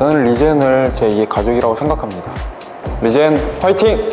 저는 리젠을 제2의 가족이라고 생각합니다. 리젠 화이팅!